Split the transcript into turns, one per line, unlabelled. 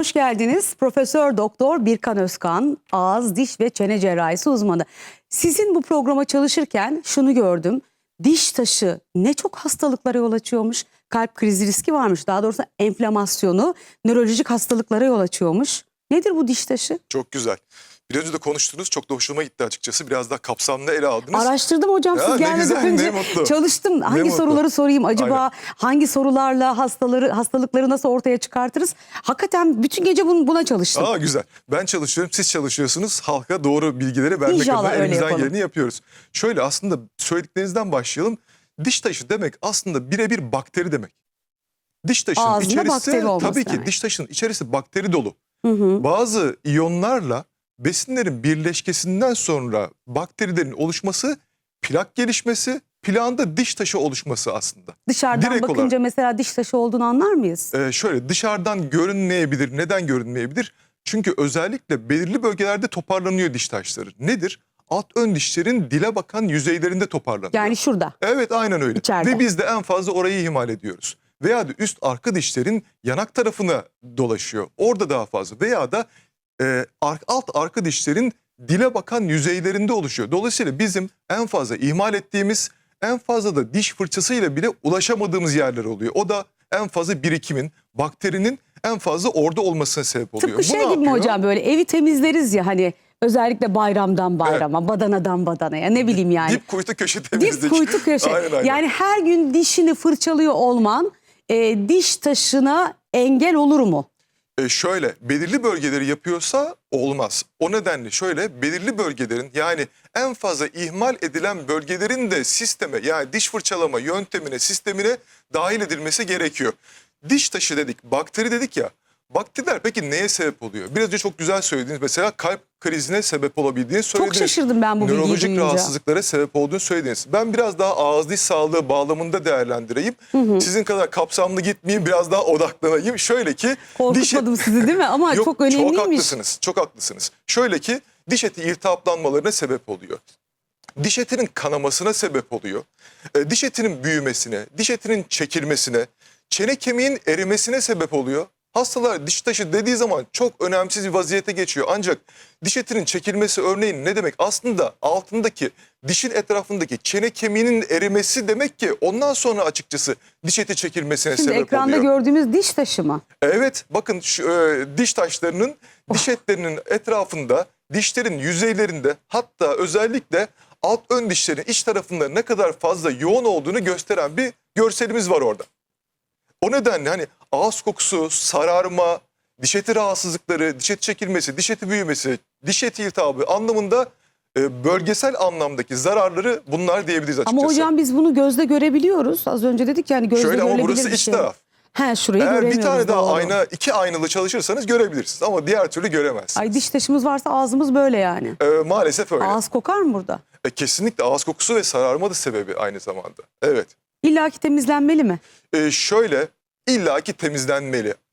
Hoş geldiniz. Profesör Doktor Birkan Özkan, ağız, diş ve çene cerrahisi uzmanı. Sizin bu programa çalışırken şunu gördüm. Diş taşı ne çok hastalıklara yol açıyormuş. Kalp krizi riski varmış. Daha doğrusu enflamasyonu, nörolojik hastalıklara yol açıyormuş. Nedir bu diş taşı?
Çok güzel. Biraz önce de konuştunuz. Çok da hoşuma gitti açıkçası. Biraz daha kapsamlı ele aldınız.
Araştırdım hocam
Ya
siz
ne
gelmeden önce.
ne mutlu.
Çalıştım. Hangi
mutlu.
soruları sorayım acaba?
Aynen.
Hangi sorularla hastaları hastalıkları nasıl ortaya çıkartırız? Hakikaten bütün gece bun- buna çalıştım.
Aa güzel. Ben çalışıyorum, siz çalışıyorsunuz. Halka doğru bilgileri vermek
İnşallah
adına elimizden
yapalım.
geleni yapıyoruz. Şöyle aslında söylediklerinizden başlayalım. Diş taşı demek aslında birebir bakteri demek. Diş taşının
Ağzında
içerisi tabii ki
demek.
diş taşının içerisi bakteri dolu.
Hı hı.
Bazı iyonlarla besinlerin birleşkesinden sonra bakterilerin oluşması, plak gelişmesi, planda diş taşı oluşması aslında.
Dışarıdan
Direkt
bakınca
olarak.
mesela diş taşı olduğunu anlar mıyız?
Ee, şöyle dışarıdan görünmeyebilir. Neden görünmeyebilir? Çünkü özellikle belirli bölgelerde toparlanıyor diş taşları. Nedir? Alt ön dişlerin dile bakan yüzeylerinde toparlanıyor.
Yani şurada.
Evet aynen öyle.
İçeride.
Ve biz de en fazla orayı ihmal ediyoruz. Veya da üst arka dişlerin yanak tarafına dolaşıyor. Orada daha fazla. Veya da e, alt arka dişlerin dile bakan yüzeylerinde oluşuyor. Dolayısıyla bizim en fazla ihmal ettiğimiz, en fazla da diş fırçasıyla bile ulaşamadığımız yerler oluyor. O da en fazla birikimin, bakterinin en fazla orada olmasına sebep oluyor.
Tıpkı
Bu
şey gibi mi hocam böyle evi temizleriz ya hani özellikle bayramdan bayrama, badanadan badanaya ne bileyim yani.
Dip kuytu köşe temizlik.
Dip kuytu köşe.
Aynen, aynen.
Yani her gün dişini fırçalıyor olman e, diş taşına engel olur mu?
E şöyle belirli bölgeleri yapıyorsa olmaz. O nedenle şöyle belirli bölgelerin yani en fazla ihmal edilen bölgelerin de sisteme yani diş fırçalama yöntemine sistemine dahil edilmesi gerekiyor. Diş taşı dedik bakteri dedik ya bakteriler peki neye sebep oluyor? Biraz önce çok güzel söylediniz mesela kalp krizine sebep olabildiğini söylediniz.
şaşırdım ben bu bilgiyi
Nörolojik
duyunca.
rahatsızlıklara sebep olduğunu söylediniz. Ben biraz daha ağız diş sağlığı bağlamında değerlendireyim. Sizin kadar kapsamlı gitmeyeyim biraz daha odaklanayım. Şöyle ki diş
Korkutmadım sizi değil mi? Ama
Yok,
çok önemliymiş.
Çok haklısınız. Çok haklısınız. Şöyle ki diş eti iltihaplanmalarına sebep oluyor. Diş etinin kanamasına sebep oluyor. E, diş etinin büyümesine, diş etinin çekilmesine, çene kemiğin erimesine sebep oluyor. Hastalar diş taşı dediği zaman çok önemsiz bir vaziyete geçiyor. Ancak diş etinin çekilmesi örneğin ne demek? Aslında altındaki dişin etrafındaki çene kemiğinin erimesi demek ki ondan sonra açıkçası diş eti çekilmesine
Şimdi
sebep
ekranda
oluyor.
gördüğümüz diş taşı mı?
Evet bakın şu, e, diş taşlarının diş etlerinin etrafında dişlerin yüzeylerinde hatta özellikle alt ön dişlerin iç tarafında ne kadar fazla yoğun olduğunu gösteren bir görselimiz var orada. O nedenle hani ağız kokusu, sararma, diş eti rahatsızlıkları, diş eti çekilmesi, diş eti büyümesi, diş eti iltihabı anlamında e, bölgesel anlamdaki zararları bunlar diyebiliriz açıkçası.
Ama hocam biz bunu gözle görebiliyoruz. Az önce dedik yani gözle
Şöyle ama burası iç
şey.
taraf.
He şurayı
Eğer
göremiyoruz.
bir tane daha
doğru.
ayna, iki aynalı çalışırsanız görebilirsiniz ama diğer türlü göremezsiniz.
Ay diş taşımız varsa ağzımız böyle yani.
Ee, maalesef öyle.
Ağız kokar mı burada?
E, kesinlikle ağız kokusu ve sararma da sebebi aynı zamanda. Evet.
İlla ki temizlenmeli mi?
E, şöyle illaki temizlenmeli.